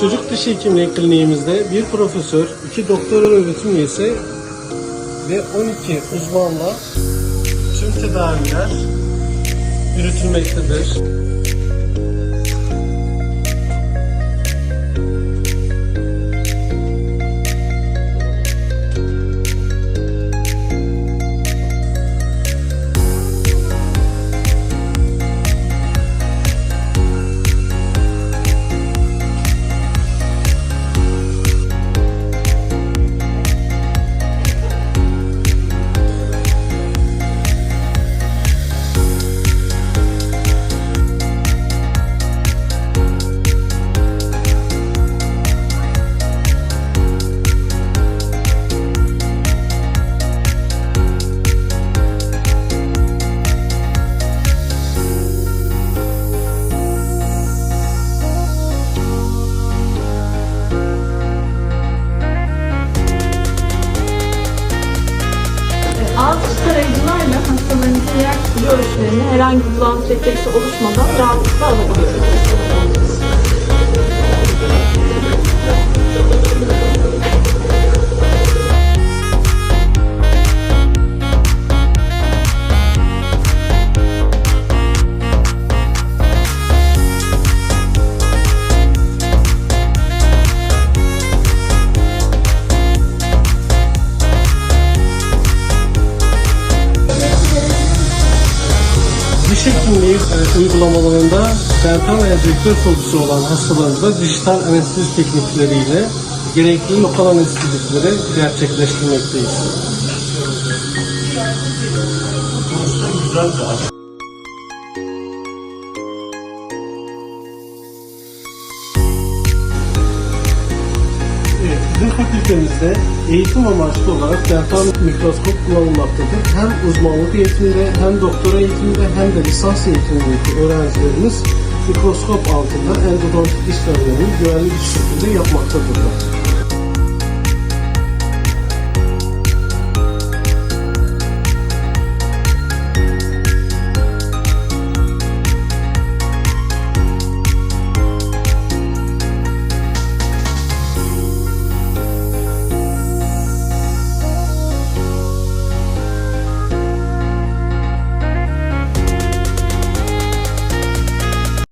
Çocuk diş hekimliği kliniğimizde bir profesör, iki doktor öğretim üyesi ve 12 uzmanla tüm tedaviler yürütülmektedir. Görüşlerini herhangi bir bulantı refleksi oluşmadan rahatlıkla alabiliyoruz. Diş hekimliği e, uygulamalarında dental veya direktör sorusu olan hastalarımızda dijital anestezi teknikleriyle gerekli lokal anestezikleri gerçekleştirmekteyiz. Evet, bizim fakültemizde eğitim amaçlı olarak dental mikroskop kullanılmaktadır. Hem uzmanlık eğitiminde hem doktora eğitiminde hem de lisans eğitimindeki öğrencilerimiz mikroskop altında endodontik işlemlerini güvenli bir şekilde yapmaktadırlar.